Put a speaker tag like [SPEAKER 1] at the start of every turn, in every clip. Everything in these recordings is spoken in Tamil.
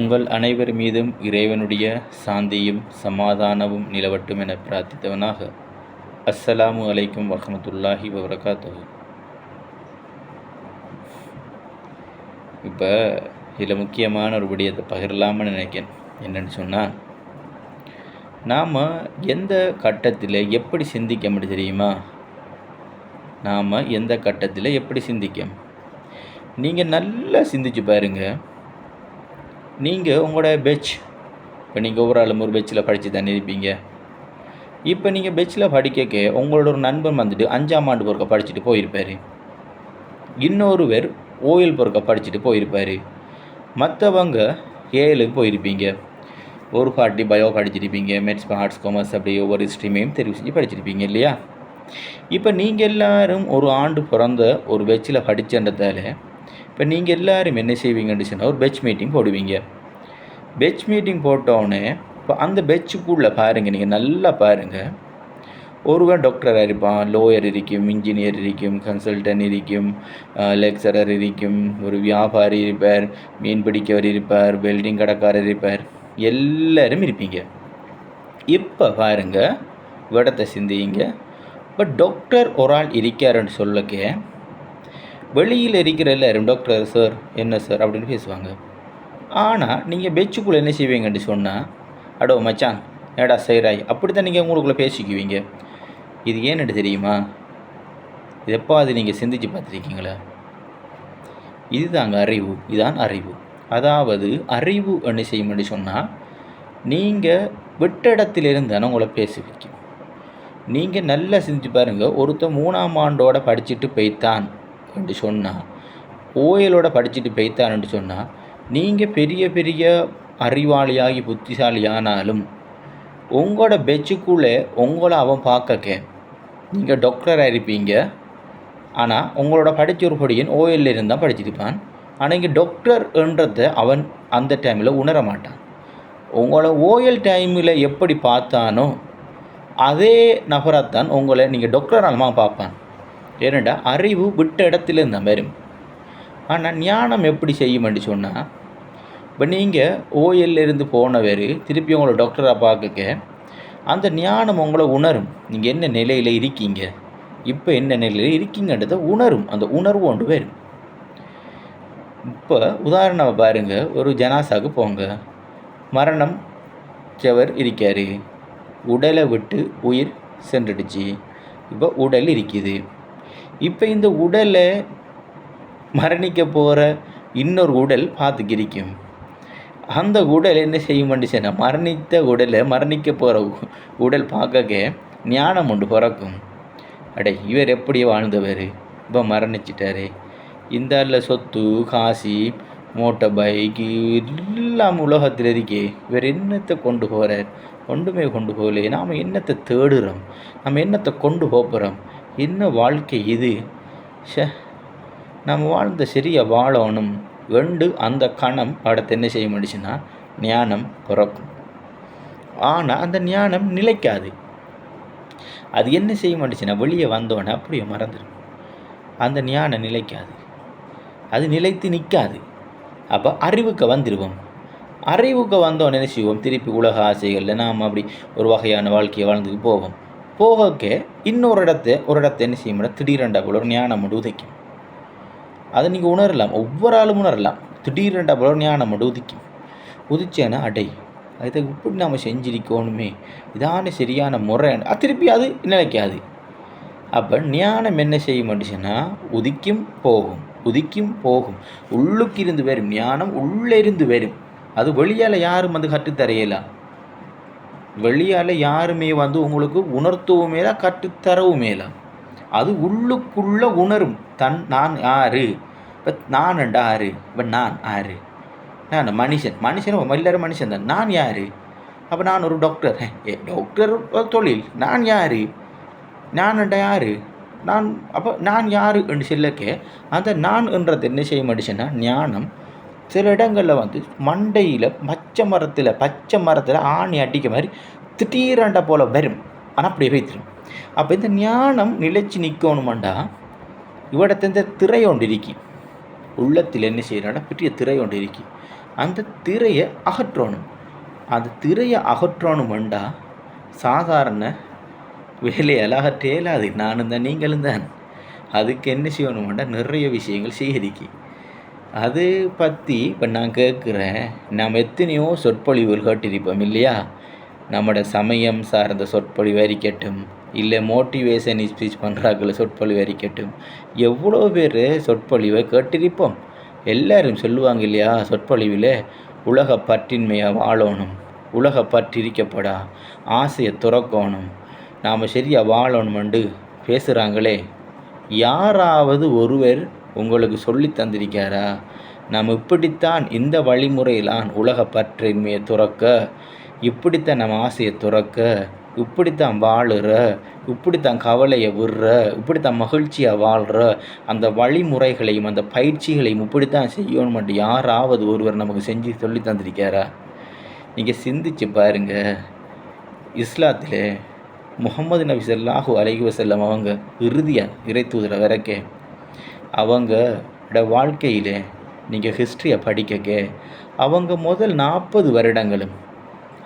[SPEAKER 1] உங்கள் அனைவர் மீதும் இறைவனுடைய சாந்தியும் சமாதானமும் நிலவட்டும் என பிரார்த்தித்தவனாக அஸ்ஸலாமு அலைக்கும் வஹமத்துல்லாஹி வபரகாத்துஹு. இப்போ இதில் முக்கியமான ஒரு விடயத்தை பகிரலாம்னு நினைக்கிறேன். என்னென்னு சொன்னால் நாம் எந்த கட்டத்தில் எப்படி சிந்திக்க முடியும் தெரியுமா? நாம் எந்த கட்டத்தில் எப்படி சிந்திக்க? நீங்கள் நல்லா சிந்திச்சு பாருங்கள் நீங்கள் உங்களோட பெச் இப்போ நீங்கள் ஒவ்வொரு ஆளும் ஒரு பெச்சில் படித்து தானே இருப்பீங்க. இப்போ நீங்கள் பெச்சில் படிக்க உங்களோட ஒரு நண்பன் வந்துட்டு அஞ்சாம் ஆண்டு பொறுக்க படிச்சுட்டு போயிருப்பார். இன்னொருவர் ஓயில் பொறுக்க படிச்சுட்டு போயிருப்பார். மற்றவங்க ஏழு போயிருப்பீங்க. ஒரு பாட்டி பயோ படிச்சிருப்பீங்க மெட்ஸ் ஆர்ட்ஸ் காமர்ஸ் அப்படி ஒவ்வொரு ஸ்ட்ரீமையும் தெரிவு செஞ்சு படிச்சிருப்பீங்க இல்லையா? இப்போ நீங்கள் எல்லாரும் ஒரு ஆண்டு பிறந்த ஒரு பெச்சில் படித்தன்றதால இப்போ நீங்கள் எல்லோரும் என்ன செய்வீங்கன்னு சொன்னால் ஒரு பெச் மீட்டிங் போடுவீங்க. பெச் மீட்டிங் போட்டோடனே இப்போ அந்த பெச்சுக்குள்ளே பாருங்கள் நீங்கள் நல்லா பாருங்கள் ஒருவன் டாக்டராக இருப்பான் லோயர் இருக்கும் இன்ஜினியர் இருக்கும் கன்சல்டன்ட் இருக்கும் லெக்சரர் இருக்கும் ஒரு வியாபாரி இருப்பார் மீன் பிடிக்கவர் இருப்பார் வெல்டிங் கடைக்காரர் இருப்பார். எல்லாரும் இருப்பீங்க. இப்போ பாருங்கள் விடத்தை சிந்திங்க. இப்போ டாக்டர் ஒரு ஆள் இருக்காருன்னு சொல்லக்க வெளியில் இருக்கிற எல்லாரும் டாக்டர் சார் என்ன சார் அப்படின்னு பேசுவாங்க. ஆனால் நீங்கள் பெச்சுக்குள்ளே என்ன செய்வீங்கன்னு சொன்னால் அடோ மச்சான் ஏடா செய்கிறாய் அப்படி தான் நீங்கள் உங்களுக்குள்ளே பேசிக்குவீங்க. இது ஏன்னு தெரியுமா? இது எப்போ அது நீங்கள் சிந்திச்சு பார்த்துருக்கீங்களா? இதுதாங்க அறிவு. இதுதான் அறிவு. அதாவது அறிவு என்ன செய்யும்னு சொன்னால் நீங்கள் விட்ட இடத்திலிருந்து தானே உங்களை பேச வைக்கும். நீங்கள் நல்லா சிந்திச்சு பாருங்கள் ஒருத்தன் மூணாம் ஆண்டோட படிச்சுட்டு போய்த்தான். அப்படின்ட்டு சொன்னால் ஓயலோட படிச்சுட்டு போய்த்தான்னு சொன்னால் நீங்கள் பெரிய பெரிய அறிவாளியாகி புத்திசாலி ஆனாலும் உங்களோட பெச்சுக்குள்ளே உங்களை அவன் பார்க்க நீங்கள் டாக்டராக இருப்பீங்க. ஆனால் உங்களோட படித்த ஒரு பொடியன் ஓஎல்ல இருந்தால் படிச்சிருப்பான் ஆனால் இங்கே டாக்டர் என்றதை அவன் அந்த டைமில் உணர மாட்டான். உங்களை ஓஎல் டைமில் எப்படி பார்த்தானோ அதே நபராகத்தான் உங்களை நீங்கள் டாக்டர் டாக்டராலமாக பார்ப்பான். ஏனெண்டா அறிவு விட்ட இடத்துலேருந்து தான் வரும். ஆனால் ஞானம் எப்படி செய்யுமென்று சொன்னால் இப்போ நீங்கள் ஓஎல்ல போனவர் திருப்பி உங்களை டாக்டராக பார்க்க அந்த ஞானம் உங்களை உணரும். நீங்கள் என்ன நிலையில் இருக்கீங்க? இப்போ என்ன நிலையில் இருக்கீங்கன்றதை உணரும். அந்த உணர்வு ஒன்று வரும். இப்போ உதாரணம் பாருங்கள் ஒரு ஜனாசாவுக்கு போங்க. மரணம் செவர் இருக்கார். உடலை விட்டு உயிர் சென்றுடுச்சு. இப்போ உடல் இருக்குது. இப்போ இந்த உடலை மரணிக்க போகிற இன்னொரு உடல் பார்த்துக்கிரிக்கும். அந்த உடல் என்ன செய்ய சொன்னால் மரணித்த உடலை மரணிக்க போகிற உடல் பார்க்க ஞானம் உண்டு பிறக்கும். அடே இவர் எப்படி வாழ்ந்தவர்? இப்போ மரணிச்சிட்டாரு. இந்த சொத்து காசி மோட்டர் பைக்கு எல்லாம் உலகத்தில் இருக்கே. இவர் என்னத்தை கொண்டு போகிறார் ஒன்றுமே கொண்டு போகலையே. நாம் என்னத்தை தேடுறோம்? நம்ம என்னத்தை கொண்டு போகிறோம் என்ன வாழ்க்கை இது? ஷே நம்ம வாழ்ந்த சிறிய வாழணும் வெண்டு அந்த கணம் படத்தை என்ன செய்ய முடிச்சுன்னா ஞானம் பிறக்கும். ஆனால் அந்த ஞானம் நிலைக்காது. அது என்ன செய்ய மாட்டுச்சுன்னா வெளியே வந்தோடனே அப்படியே மறந்துடும். அந்த ஞானம் நிலைக்காது. அது நிலைத்து நிற்காது. அப்போ அறிவுக்கு வந்துடுவோம் அறிவுக்கு வந்தோன்னு என்ன செய்வோம்? திருப்பி உலக ஆசைகளில் நாம் அப்படி ஒரு வகையான வாழ்க்கையை வாழ்ந்துக்கு போவோம். போகக்க இன்னொரு இடத்த ஒரு இடத்த என்ன செய்ய முடியாது திடீரெண்டா போல ஒரு ஞானம் மட்டும் உதைக்கும். அதை நீங்கள் உணரலாம். ஒவ்வொரு ஆளும் உணரலாம். திடீரெண்டா போல ஒரு ஞானம் மட்டும் உதிக்கும். உதிச்சேன்னா அடை அதை இப்படி நாம் செஞ்சிருக்கணுமே. இதான சரியான முறை. திருப்பி அது நிலைக்காது. அப்போ ஞானம் என்ன செய்ய மாட்டுச்சுன்னா உதிக்கும் போகும். உதிக்கும் போகும். உள்ளுக்கு இருந்து வரும். ஞானம் உள்ளே இருந்து வரும். அது வெளியால் யாரும் வந்து கற்றுத்தரையலாம் வெளியால் யாருமே வந்து உங்களுக்கு உணர்த்தவும் மேலே கற்றுத்தரவும் மேலே அது உள்ளுக்குள்ளே உணரும். தன் நான் ஆறு இப்போ நான் ஆறு? இப்போ நான் ஆறு. நான் மனுஷன். மனுஷன் எல்லாரும் மனுஷன் தான். நான் யார்? அப்போ நான் ஒரு டாக்டர் ஏ டாக்டர் தொழில். நான் யார்? நான் யார்? நான் அப்போ நான் யார்? என்று சொல்லக்க அந்த நான் என்றது என்ன செய்ய மாட்டேச்சுன்னா ஞானம். சில இடங்களில் வந்து மண்டையில் பச்சை மரத்தில் பச்சை மரத்தில் ஆணி அடிக்க மாதிரி திடீரெண்ட போல் வரும். ஆனால் அப்படியே வைத்திரும். அப்போ இந்த ஞானம் நிலைச்சு நிற்கணுமாண்டா இவடத்த இந்த திரை ஒன்று இருக்கி. உள்ளத்தில் என்ன செய்யறான்னா பெரிய திரை ஒன்று இருக்கி. அந்த திரையை அகற்றணும். அந்த திரையை அகற்றணுமெண்டா? சாதாரண வேலையால் அகற்ற இயலாது. நானும் தான் நீங்களும் தான். அதுக்கு என்ன செய்யணுமெண்டா? நிறைய விஷயங்கள் சேகரிக்கி அது பற்றி இப்போ நான் கேட்குறேன் நாம் எத்தனையோ சொற்பொழிவுகள் கேட்டிருப்போம் இல்லையா? நம்மட சமயம் சார்ந்த சொற்பொழிவு அறிக்கட்டும் இல்லை மோட்டிவேஷன் ஸ்பீச் பண்ணுறாக்கள சொற்பொழிவு அறிக்கட்டும் எவ்வளோ பேர் சொற்பொழிவை கேட்டிருப்போம். எல்லாரும் சொல்லுவாங்க இல்லையா? சொற்பொழிவில் உலக பற்றின்மையாக வாழணும். உலக பற்றிருக்கப்படா. ஆசையை துறக்கணும். நாம் சரியாக வாழணுமெண்டு. பேசுகிறாங்களே யாராவது ஒருவர் உங்களுக்கு சொல்லி தந்திருக்காரா நாம் இப்படித்தான் இந்த வழிமுறையிலான் உலக பற்றின்மையை துறக்க இப்படித்தான் நம்ம ஆசையை துறக்க இப்படித்தான் வாழுற இப்படித்தான் கவலையை விடுற இப்படித்தான் மகிழ்ச்சியாக வாழ்கிற அந்த வழிமுறைகளையும் அந்த பயிற்சிகளையும் இப்படித்தான் செய்யணும் மட்டும் யாராவது ஒருவர் நமக்கு செஞ்சு சொல்லி தந்திருக்காரா நீங்கள் சிந்திச்சு பாருங்க. இஸ்லாத்தில் முகமது நபி ஸல்லல்லாஹு அலைஹி வசல்லம் அவங்க இறுதியாக இறை தூதரை வரைக்கே அவங்களோட வாழ்க்கையில் நீங்கள் ஹிஸ்ட்ரியை படிக்கக்க அவங்க முதல் நாற்பது வருடங்களும்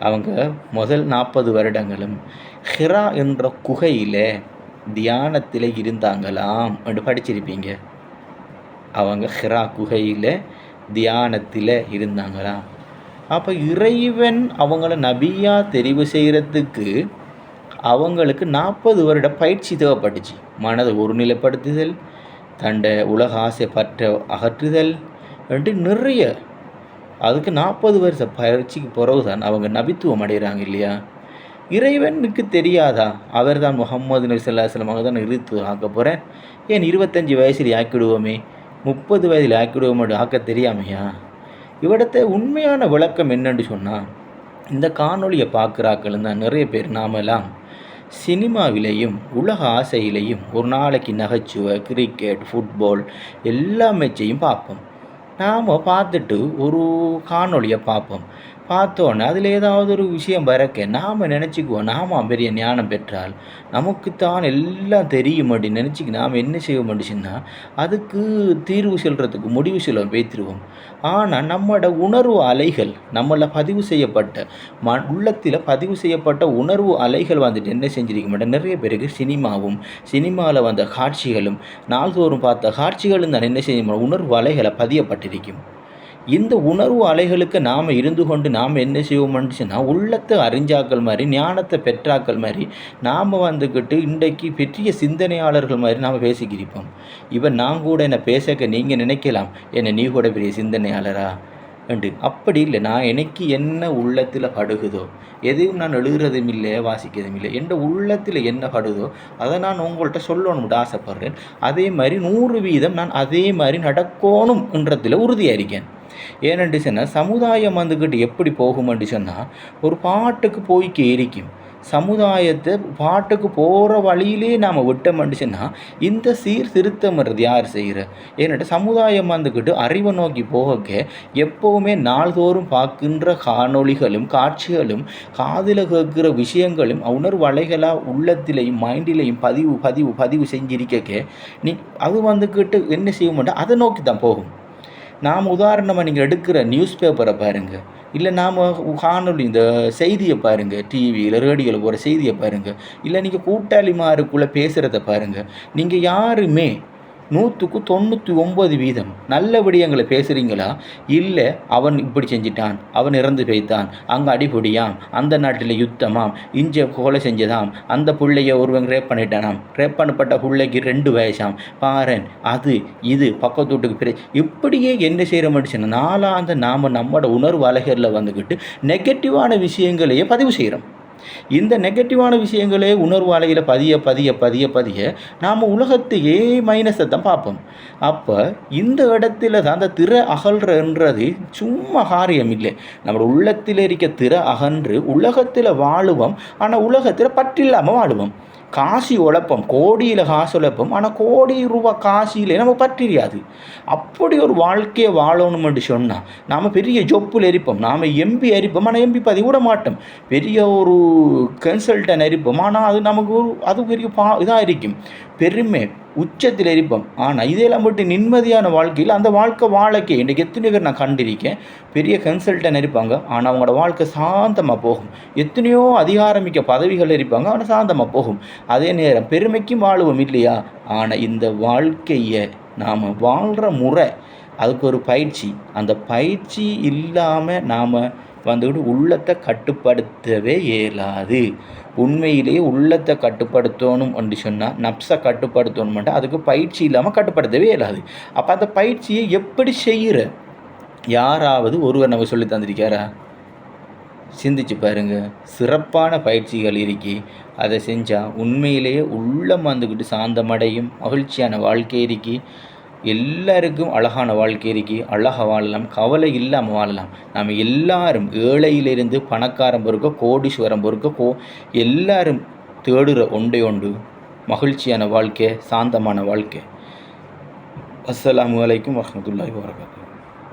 [SPEAKER 1] அவங்க முதல் நாற்பது வருடங்களும் ஹிரா என்ற குகையில் தியானத்தில் இருந்தாங்களாம் என்று படிச்சிருப்பீங்க. அவங்க ஹிரா குகையில் தியானத்தில் இருந்தாங்களாம். அப்போ இறைவன் அவங்கள நபியாக தெரிவு செய்கிறதுக்கு அவங்களுக்கு நாற்பது வருட பயிற்சி தேவைப்பட்டுச்சு. மனதை ஒருநிலைப்படுத்துதல் தண்ட உலக ஆசை பற்ற அகற்றுதல் என்று நிறைய அதுக்கு நாற்பது வருஷ பயிற்சிக்கு பிறகு தான் அவங்க நபித்துவம் அடைகிறாங்க இல்லையா? இறைவனுக்கு தெரியாதா? அவர் தான் முகம்மது நபி தான் இறுத்து ஆக்க போகிறேன் ஏன் இருபத்தஞ்சி வயசில் ஆக்கிடுவோமே? முப்பது வயதில் ஆக்கிடுவோம் ஆக்க தெரியாமையா? இவிடத்தை உண்மையான விளக்கம் என்னன்னு சொன்னால் இந்த காணொலியை பார்க்குறாக்கள் தான் நிறைய பேர் நாமெல்லாம் சினிமாவிலையும் உலக ஆசையிலையும் ஒரு நாளைக்கு நகைச்சுவை கிரிக்கெட் ஃபுட்பால் எல்லா மேட்சையும் பார்ப்போம். நாம் பார்த்துட்டு ஒரு காணொளியை பார்ப்போம். பார்த்தோன்னே அதில் ஏதாவது ஒரு விஷயம் வரக்க நாம் நினச்சிக்குவோம். நாம் பெரிய ஞானம் பெற்றால் நமக்குத்தான் எல்லாம் தெரியும் அப்படின்னு நினச்சிக்கு நாம் என்ன செய்ய மாட்டேச்சுன்னா அதுக்கு தீர்வு சொல்கிறதுக்கு முடிவு சொல்ல வைத்திருவோம் ஆனால் நம்மளோட உணர்வு அலைகள் நம்மள பதிவு செய்யப்பட்ட ம உள்ளத்தில் பதிவு செய்யப்பட்ட உணர்வு அலைகள் வந்துட்டு என்ன செஞ்சிருக்க மாட்டேன் நிறைய பேருக்கு சினிமாவும் சினிமாவில் வந்த காட்சிகளும் நாள்தோறும் பார்த்த காட்சிகளும் தான் என்ன செய்ய மாட்டேன் உணர்வு அலைகளை பதியப்பட்டிருக்கும். இந்த உணர்வு அலைகளுக்கு நாம் இருந்து கொண்டு நாம் என்ன செய்வோம்னுச்சுன்னா உள்ளத்தை அறிஞ்சாக்கள் மாதிரி ஞானத்தை பெற்றாக்கள் மாதிரி நாம் வந்துக்கிட்டு இன்றைக்கு பெரிய சிந்தனையாளர்கள் மாதிரி நாம் பேசிக்கிருப்போம். இவன் நான் கூட என்னை பேசக்க நீங்கள் நினைக்கலாம். என்னை நீ கூட பெரிய சிந்தனையாளரா? அண்டு அப்படி இல்லை. நான் எனக்கு என்ன உள்ளத்தில் படுகுதோ எதையும் நான் எழுதுறதும் இல்லை வாசிக்கிறதும் இல்லை என் உள்ளத்தில் என்ன படுதோ அதை நான் உங்கள்கிட்ட சொல்லணும்னு ஆசைப்படுறேன். அதே மாதிரி நூறு வீதம் நான் அதே மாதிரி நடக்கணும்ன்றதில் உறுதியாக இருக்கேன். ஏனென்று சொன்னால் சமுதாயம் வந்துக்கிட்டு எப்படி போகும்னு சொன்னால் ஒரு பாட்டுக்கு போய் கேரிக்கும். சமுதாயத்தை பாட்டுக்கு போகிற வழியிலே நாம் விட்டோம்னு சொன்னால் இந்த சீர்திருத்தம்ன்றது யார் செய்கிற? ஏன்னாட்டு சமுதாயம் வந்துக்கிட்டு அறிவை நோக்கி போகக்க எப்போவுமே நாள்தோறும் பார்க்கின்ற காணொளிகளும் காட்சிகளும் காதில் கேட்குற விஷயங்களும் உணர்வலைகளாக உள்ளத்திலையும் மைண்டிலையும் பதிவு பதிவு பதிவு செஞ்சிருக்க நீ அது வந்துக்கிட்டு என்ன செய்ய மாட்டோம் அதை நோக்கி தான் போகும். நாம் உதாரணமாக நீங்கள் எடுக்கிற நியூஸ் பேப்பரை பாருங்கள் இல்லை நாம் காணொலி இந்த செய்தியை பாருங்கள் டிவியில் ரேடியோவில் போகிற செய்தியை பாருங்கள் இல்லை நீங்கள் கூட்டாளிமாருக்குள்ளே பேசுகிறத பாருங்கள் நீங்கள் யாருமே நூற்றுக்கு தொண்ணூற்றி ஒம்பது வீதம். நல்ல விடயங்களை பேசுகிறீங்களா இல்லை அவன் இப்படி செஞ்சிட்டான் அவன் இறந்து போய்த்தான் அங்கே அடிபொடியாம் அந்த நாட்டில் யுத்தமாம் இஞ்ச கொலை செஞ்சதாம் அந்த பிள்ளைய ஒருவன் ரேப் பண்ணிட்டானாம் ரேப் பண்ணப்பட்ட பிள்ளைக்கு ரெண்டு வயசாம். பாரன் அது இது பக்கத்து வீட்டுக்கு பிற இப்படியே என்ன செய்கிற மனுஷன்? நாலாந்த நாம் நம்மளோட உணர்வு அலகரில் வந்துக்கிட்டு நெகட்டிவான விஷயங்களையே பதிவு செய்கிறோம் இந்த நெகட்டிவான விஷயங்களே உணர்வு அலையில் பதிய பதிய பதிய பதிய நாம் உலகத்தையே மைனஸை தான் பார்ப்போம். அப்போ இந்த இடத்துல தான் அந்த திற அகல்றன்றது சும்மா காரியம் இல்லை. நம்ம உள்ளத்தில் இருக்க திற அகன்று உலகத்தில் வாழுவோம். ஆனால் உலகத்தில் பற்றில்லாமல் வாழுவோம். காசி உழைப்போம் கோடியில் காசு உழைப்போம் ஆனால் கோடி ரூபா காசியில் நம்ம பற்றியாது அப்படி ஒரு வாழ்க்கையை வாழணும்னு சொன்னால் நாம் பெரிய ஜொப்பில் எரிப்போம் நாம் எம்பி எரிப்போம் ஆனால் எம்பி பதி விட மாட்டோம். பெரிய ஒரு கன்சல்டன் எரிப்போம் ஆனால் அது நமக்கு ஒரு அது பெரிய பா இதாக இருக்கும். பெருமை உச்சத்தில் இருப்போம் ஆனால் இதெல்லாம் போட்டு நிம்மதியான வாழ்க்கையில் அந்த வாழ்க்கை வாழ்க்கை இன்றைக்கு எத்தனை பேர் நான் கண்டிருக்கேன். பெரிய கன்சல்டன் இருப்பாங்க. ஆனால் அவங்களோட வாழ்க்கை சாந்தமாக போகும். எத்தனையோ அதிகாரமிக்க பதவிகள் இருப்பாங்க. ஆனால் சாந்தமாக போகும். அதே நேரம் பெருமைக்கும் வாழுவோம் இல்லையா? ஆனால் இந்த வாழ்க்கையை நாம் வாழ்கிற முறை அதுக்கு ஒரு பயிற்சி. அந்த பயிற்சி இல்லாமல் நாம் வந்துக்கிட்டு உள்ளத்தை கட்டுப்படுத்தவே இயலாது. உண்மையிலேயே உள்ளத்தை கட்டுப்படுத்தணும் அப்படி சொன்னால் நப்ஸை கட்டுப்படுத்தணுமெண்டா அதுக்கு பயிற்சி இல்லாமல் கட்டுப்படுத்தவே இயலாது. அப்போ அந்த பயிற்சியை எப்படி செய்கிற யாராவது ஒருவர் நம்ம சொல்லி தந்திருக்காரா? சிந்திச்சு பாருங்க. சிறப்பான பயிற்சிகள் இருக்கி. அதை செஞ்சால் உண்மையிலேயே உள்ளம் வந்துக்கிட்டு சாந்தமடையும் மகிழ்ச்சியான வாழ்க்கை இருக்கி. எல்லாருக்கும் அழகான வாழ்க்கை இருக்கு. அழகாக வாழலாம் கவலை இல்லாமல் வாழலாம். நாம் எல்லாரும் ஏழையிலிருந்து பணக்காரன் பொறுக்க கோடீஸ்வரம் பொறுக்க கோ எல்லாரும் தேடுற ஒன்றை ஒன்று மகிழ்ச்சியான வாழ்க்கை சாந்தமான வாழ்க்கை. அஸ்லாம் வலைக்கும் வரமத்துல்லாஹி வரகாத்து